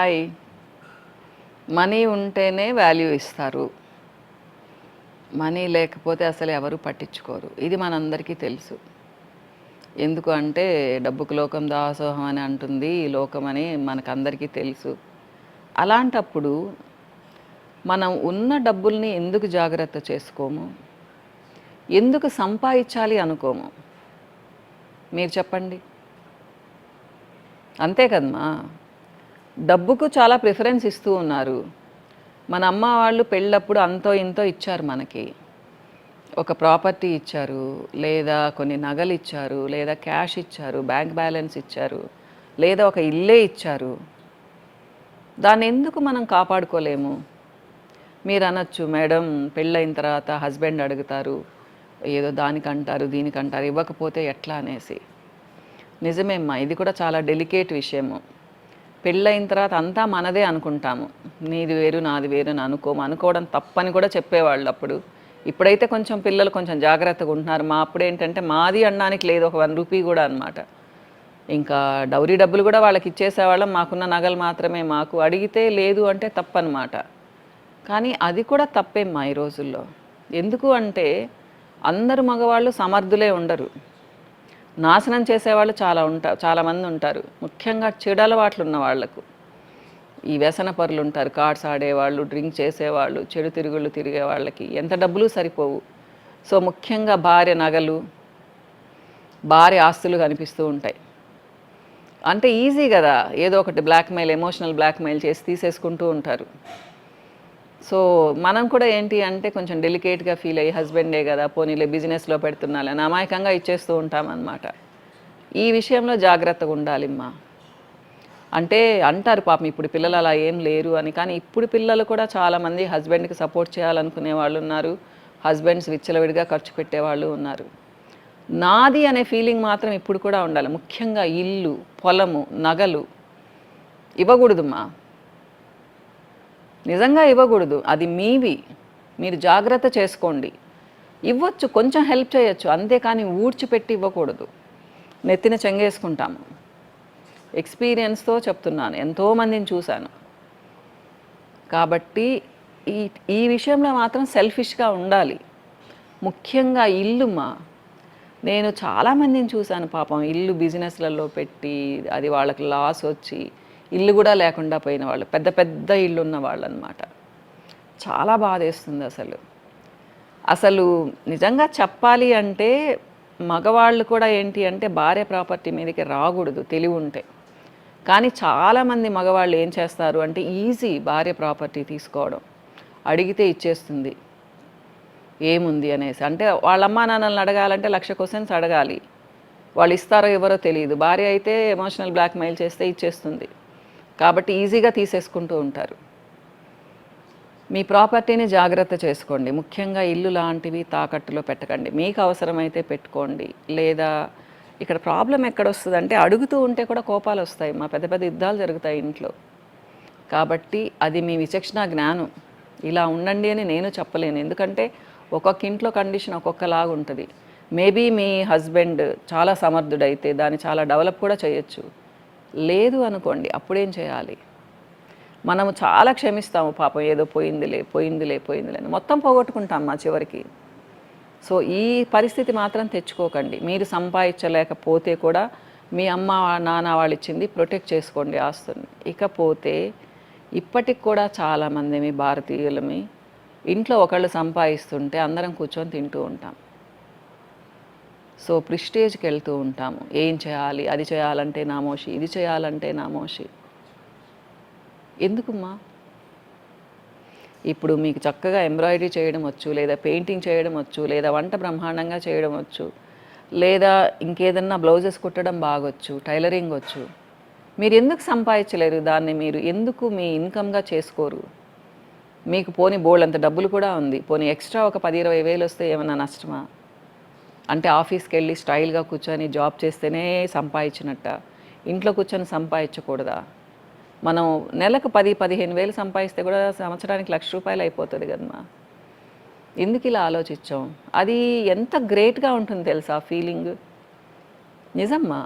Hi. Money ఉంటేనే value ఇస్తారు. Money లేకపోతే అసలు ఎవరు పట్టించుకోరు. ఇది మనందరికీ తెలుసు. ఎందుకు అంటే డబ్బుకు లోకం దాసోహం అని అంటుంది ఈ లోకం అని మనకందరికీ తెలుసు. అలాంటప్పుడు మనం ఉన్న డబ్బుల్ని ఎందుకు జాగ్రత్త చేసుకోము? ఎందుకు సంపాదించాలి అనుకోము? మీరు చెప్పండి. అంతే కదమ్మా. డబ్బుకు చాలా ప్రిఫరెన్స్ ఇస్తూ ఉన్నారు. మన అమ్మ వాళ్ళు పెళ్ళప్పుడు అంతో ఇంతో ఇచ్చారు మనకి. ఒక ప్రాపర్టీ ఇచ్చారు లేదా కొన్ని నగలు ఇచ్చారు లేదా క్యాష్ ఇచ్చారు బ్యాంక్ బ్యాలెన్స్ ఇచ్చారు లేదా ఒక ఇల్లే ఇచ్చారు. దాన్ని ఎందుకు మనం కాపాడుకోలేము? మీరు అనొచ్చు మేడం పెళ్ళైన తర్వాత హస్బెండ్ అడుగుతారు ఏదో దానికంటారు దీనికంటారు ఇవ్వకపోతే ఎట్లా అనేసి. నిజమేమ్మా ఇది కూడా చాలా డెలికేట్ విషయము. పెళ్ళైన తర్వాత అంతా మనదే అనుకుంటాము. నీది వేరు నాది వేరు అని అనుకోము. అనుకోవడం తప్పని కూడా చెప్పేవాళ్ళు అప్పుడు. ఇప్పుడైతే కొంచెం పిల్లలు కొంచెం జాగ్రత్తగా ఉంటున్నారు. మా అప్పుడు ఏంటంటే మాది అనడానికి లేదు. ఒక వన్ రూపీ కూడా అనమాట ఇంకా డౌరీ డబ్బులు కూడా వాళ్ళకి ఇచ్చేసేవాళ్ళం. మాకున్న నగలు మాత్రమే మాకు. అడిగితే లేదు అంటే తప్పనమాట కానీ అది కూడా తప్పేమ్మా ఈ రోజుల్లో. ఎందుకు అంటే అందరు మగవాళ్ళు సమర్థులే ఉండరు. నాశనం చేసేవాళ్ళు చాలా ఉంటారు చాలామంది ఉంటారు. ముఖ్యంగా చెడు అలవాట్లు ఉన్న వాళ్ళకు ఈ వ్యసన పరులు ఉంటారు. కార్డ్స్ ఆడేవాళ్ళు డ్రింక్ చేసేవాళ్ళు చెడు తిరుగుళ్ళు తిరిగే వాళ్ళకి ఎంత డబ్బులు సరిపోవు. సో ముఖ్యంగా భార్య నగలు భార్య ఆస్తులు కనిపిస్తూ ఉంటాయి. అంటే ఈజీ కదా. ఏదో ఒకటి బ్లాక్మెయిల్ ఎమోషనల్ బ్లాక్మెయిల్ చేసి తీసేసుకుంటూ ఉంటారు. సో మనం కూడా ఏంటి అంటే కొంచెం డెలికేట్గా ఫీల్ అయ్యి హస్బెండే కదా పోనీలే బిజినెస్లో పెడుతున్నాలని అమాయకంగా ఇచ్చేస్తూ ఉంటామన్నమాట ఈ విషయంలో జాగ్రత్తగా ఉండాలిమ్మా. అంటే అంటారు పాపం ఇప్పుడు పిల్లలు అలా ఏం లేరు అని కానీ ఇప్పుడు పిల్లలు కూడా చాలామంది హస్బెండ్కి సపోర్ట్ చేయాలనుకునే వాళ్ళు ఉన్నారు. హస్బెండ్స్ విచ్చలవిడిగా ఖర్చు పెట్టేవాళ్ళు ఉన్నారు. నాది అనే ఫీలింగ్ మాత్రం ఇప్పుడు కూడా ఉండాలి. ముఖ్యంగా ఇల్లు పొలము నగలు ఇవ్వకూడదుమ్మా. నిజంగా ఇవ్వకూడదు. అది మీవి. మీరు జాగ్రత్త చేసుకోండి. ఇవ్వచ్చు కొంచెం హెల్ప్ చేయొచ్చు. అంతేకాని ఊడ్చిపెట్టి ఇవ్వకూడదు. నెత్తిన చెంగేసుకుంటాము. ఎక్స్పీరియన్స్తో చెప్తున్నాను. ఎంతోమందిని చూశాను. కాబట్టి ఈ ఈ విషయంలో మాత్రం సెల్ఫిష్గా ఉండాలి. ముఖ్యంగా ఇల్లుమా నేను చాలామందిని చూశాను పాపం. ఇల్లు బిజినెస్లలో పెట్టి అది వాళ్ళకి లాస్ వచ్చి ఇల్లు కూడా లేకుండా పోయిన వాళ్ళు పెద్ద పెద్ద ఇల్లు ఉన్న వాళ్ళు అనమాట చాలా బాధేస్తుంది అసలు. అసలు నిజంగా చెప్పాలి అంటే మగవాళ్ళు కూడా ఏంటి అంటే భార్య ప్రాపర్టీ మీదకి రాకూడదు తెలివి ఉంటే కానీ చాలామంది మగవాళ్ళు ఏం చేస్తారు అంటే ఈజీ భార్య ప్రాపర్టీ తీసుకోవడం అడిగితే ఇచ్చేస్తుంది. ఏముంది అనేసి. అంటే వాళ్ళ అమ్మా నాన్నల్ని అడగాలంటే లక్ష క్వశ్చన్స్ అడగాలి. వాళ్ళు ఇస్తారో ఎవరో తెలియదు. భార్య అయితే ఎమోషనల్ బ్లాక్మెయిల్ చేస్తే ఇచ్చేస్తుంది. కాబట్టి ఈజీగా తీసేసుకుంటూ ఉంటారు. మీ ప్రాపర్టీని జాగ్రత్త చేసుకోండి. ముఖ్యంగా ఇల్లు లాంటివి తాకట్టులో పెట్టకండి. మీకు అవసరమైతే పెట్టుకోండి. లేదా ఇక్కడ ప్రాబ్లం ఎక్కడ వస్తుందంటే అడుగుతూ ఉంటే కూడా కోపాలు వస్తాయి. మా పెద్ద పెద్ద యుద్ధాలు జరుగుతాయి ఇంట్లో. కాబట్టి అది మీ విచక్షణ జ్ఞానం. ఇలా ఉండండి అని నేను చెప్పలేను. ఎందుకంటే ఒక్కొక్క ఇంట్లో కండిషన్ ఒక్కొక్కలాగా ఉంటుంది మేబీ మీ హస్బెండ్ చాలా సమర్థుడైతే దాన్ని చాలా డెవలప్ కూడా చేయొచ్చు. లేదు అనుకోండి అప్పుడేం చేయాలి? మనము చాలా క్షమిస్తాము పాపం ఏదో పోయిందిలే పోయిందిలే పోయిందిలే అని మొత్తం పోగొట్టుకుంటాం మా చివరికి. సో ఈ పరిస్థితి మాత్రం తెచ్చుకోకండి. మీరు సంపాదించలేకపోతే కూడా మీ అమ్మ నాన్న వాళ్ళు ఇచ్చింది ప్రొటెక్ట్ చేసుకోండి ఆస్తుని. ఇకపోతే ఇప్పటికి కూడా చాలామంది మీ భారతీయులమి ఇంట్లో ఒకళ్ళు సంపాదిస్తుంటే అందరం కూర్చొని తింటూ ఉంటాం. సో ప్రిస్టేజ్కి వెళ్తూ ఉంటాము. ఏం చేయాలి? అది చేయాలంటే నామోషి ఇది చేయాలంటే నామోషి ఎందుకుమ్మా? ఇప్పుడు మీకు చక్కగా ఎంబ్రాయిడరీ చేయడం వచ్చు లేదా పెయింటింగ్ చేయడం వచ్చు లేదా వంట బ్రహ్మాండంగా చేయడం వచ్చు లేదా ఇంకేదన్నా బ్లౌజెస్ కుట్టడం బాగొచ్చు టైలరింగ్ వచ్చు. మీరు ఎందుకు సంపాదించలేరు? దాన్ని మీరు ఎందుకు మీ ఇన్కమ్గా చేసుకోరు? మీకు పోని బోల్డ్ అంత డబ్బులు కూడా ఉంది. పోనీ ఎక్స్ట్రా ఒక పది ఇరవై వేలు వస్తే ఏమైనా నష్టమా? అంటే ఆఫీస్కి వెళ్ళి స్టైల్గా కూర్చొని జాబ్ చేస్తేనే సంపాదించినట్ట. ఇంట్లో కూర్చొని సంపాదించకూడదా? మనం నెలకు పది పదిహేను వేలు సంపాదిస్తే కూడా సంవత్సరానికి లక్ష రూపాయలు అయిపోతుంది కదమ్మా. ఎందుకు ఇలా ఆలోచించాం? అది ఎంత గ్రేట్గా ఉంటుంది తెలుసా ఫీలింగ్? నిజమ్మా?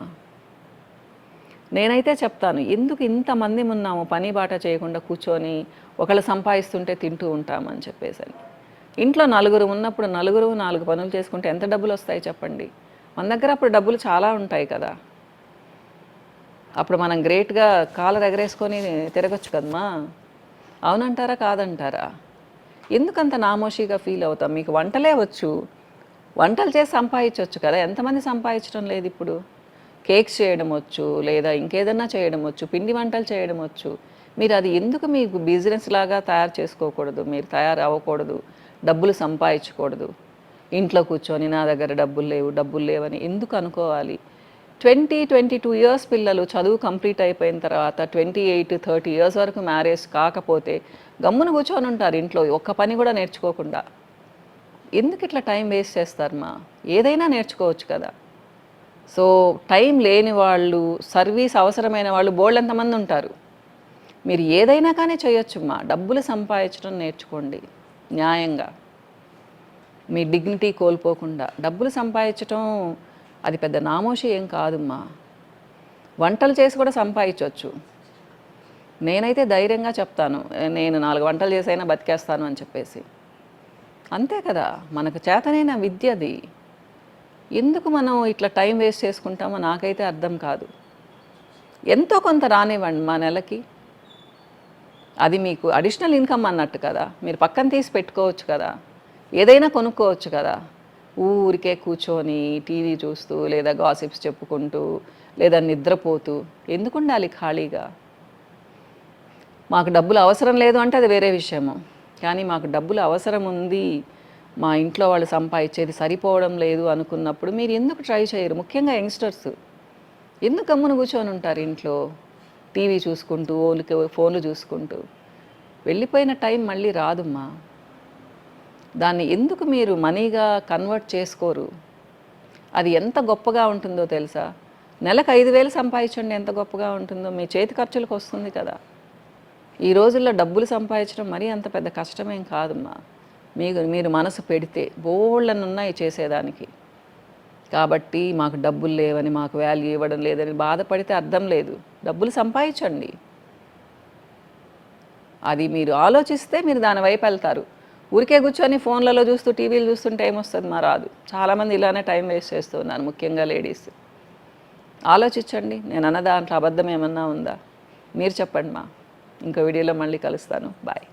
నేనైతే చెప్తాను ఎందుకు ఇంతమంది ఉన్నాము పని బాట చేయకుండా కూర్చొని ఒకళ్ళు సంపాదిస్తుంటే తింటూ ఉంటామని చెప్పేసి ఇంట్లో నలుగురు ఉన్నప్పుడు నలుగురు నాలుగు పనులు చేసుకుంటే ఎంత డబ్బులు వస్తాయి చెప్పండి? మన దగ్గర అప్పుడు డబ్బులు చాలా ఉంటాయి కదా. అప్పుడు మనం గ్రేట్గా కాలర్ ఎగరేసుకొని తిరగచ్చు కదమ్మా. అవునంటారా కాదంటారా? ఎందుకంత నామోషిగా ఫీల్ అవుతాం? మీకు వంటలే వచ్చు. వంటలు చేసి సంపాదించవచ్చు కదా. ఎంతమంది సంపాదించడం లేదు ఇప్పుడు? కేక్స్ చేయడం వచ్చు లేదా ఇంకేదన్నా చేయడం వచ్చు పిండి వంటలు చేయడం వచ్చు. మీరు అది ఎందుకు మీకు బిజినెస్ లాగా తయారు చేసుకోకూడదు? మీరు తయారు అవ్వకూడదు డబ్బులు సంపాదించకూడదు. ఇంట్లో కూర్చొని నా దగ్గర డబ్బులు లేవు డబ్బులు లేవని ఎందుకు అనుకోవాలి? ట్వంటీ ట్వంటీ టూ ఇయర్స్ పిల్లలు చదువు కంప్లీట్ అయిపోయిన తర్వాత ట్వంటీ ఎయిట్ థర్టీ ఇయర్స్ వరకు మ్యారేజ్ కాకపోతే గమ్మున కూర్చొని ఉంటారు ఇంట్లో ఒక్క పని కూడా నేర్చుకోకుండా. ఎందుకు ఇట్లా టైం వేస్ట్ చేస్తారు మా? ఏదైనా నేర్చుకోవచ్చు కదా. సో టైం లేని వాళ్ళు సర్వీస్ అవసరమైన వాళ్ళు బోల్డ్ ఎంతమంది ఉంటారు? మీరు ఏదైనా కానీ చేయొచ్చు మా. డబ్బులు సంపాదించడం నేర్చుకోండి. న్యాయంగా. మీ డిగ్నిటీ కోల్పోకుండా డబ్బులు సంపాదించటం అది పెద్ద నామోషి ఏం కాదమ్మా. వంటలు చేసి కూడా సంపాదించవచ్చు నేనైతే ధైర్యంగా చెప్తాను నేను నాలుగు వంటలు చేసైనా బతికేస్తాను అని చెప్పేసి. అంతే కదా మనకు చేతనైన విద్య అది. ఎందుకు మనం ఇట్లా టైం వేస్ట్ చేసుకుంటామో నాకైతే అర్థం కాదు. ఎంతో కొంత రానివ్వండి మా నెలకి. అది మీకు అడిషనల్ ఇన్కమ్ అన్నట్టు కదా. మీరు పక్కన తీసి పెట్టుకోవచ్చు కదా. ఏదైనా కొనుక్కోవచ్చు కదా. ఊరికే కూర్చొని టీవీ చూస్తూ లేదా గాసిప్స్ చెప్పుకుంటూ లేదా నిద్రపోతూ ఎందుకు ఉండాలి ఖాళీగా? మాకు డబ్బులు అవసరం లేదు అంటే అది వేరే విషయము. కానీ మాకు డబ్బులు అవసరం ఉంది. మా ఇంట్లో వాళ్ళు సంపాదించేది సరిపోవడం లేదు అనుకున్నప్పుడు మీరు ఎందుకు ట్రై చేయరు? ముఖ్యంగా యంగ్స్టర్స్. ఎందుకు గమ్మున కూర్చొని ఉంటారు ఇంట్లో? టీవీ చూసుకుంటూ ఓన్లకి ఫోన్లు చూసుకుంటూ. వెళ్ళిపోయిన టైం మళ్ళీ రాదమ్మా. దాన్ని ఎందుకు మీరు మనీగా కన్వర్ట్ చేసుకోరు? అది ఎంత గొప్పగా ఉంటుందో తెలుసా? నెలకు ఐదు వేలు సంపాదించండి ఎంత గొప్పగా ఉంటుందో? మీ చేతి ఖర్చులకు వస్తుంది కదా. ఈ రోజుల్లో డబ్బులు సంపాదించడం మరీ అంత పెద్ద కష్టమేం కాదమ్మా. మీకు మీరు మనసు పెడితే బోళ్ళనున్నాయి చేసేదానికి. కాబట్టి మాకు డబ్బులు లేవని మాకు వాల్యూ ఇవ్వడం లేదని బాధపడితే అర్థం లేదు. డబ్బులు సంపాదించండి. అది మీరు ఆలోచిస్తే మీరు దాని వైపు వెళ్తారు. ఊరికే కూర్చొని ఫోన్లలో చూస్తూ టీవీలు చూస్తుంటే ఏమొస్తుంది? మా రాదు. చాలామంది ఇలానే టైం వేస్ట్ చేస్తూ ఉన్నారు ముఖ్యంగా లేడీస్. ఆలోచించండి నేను అన్న దాంట్లో అబద్ధం ఏమన్నా ఉందా? మీరు చెప్పండి మా. ఇంకో వీడియోలో మళ్ళీ కలుస్తాను. బాయ్.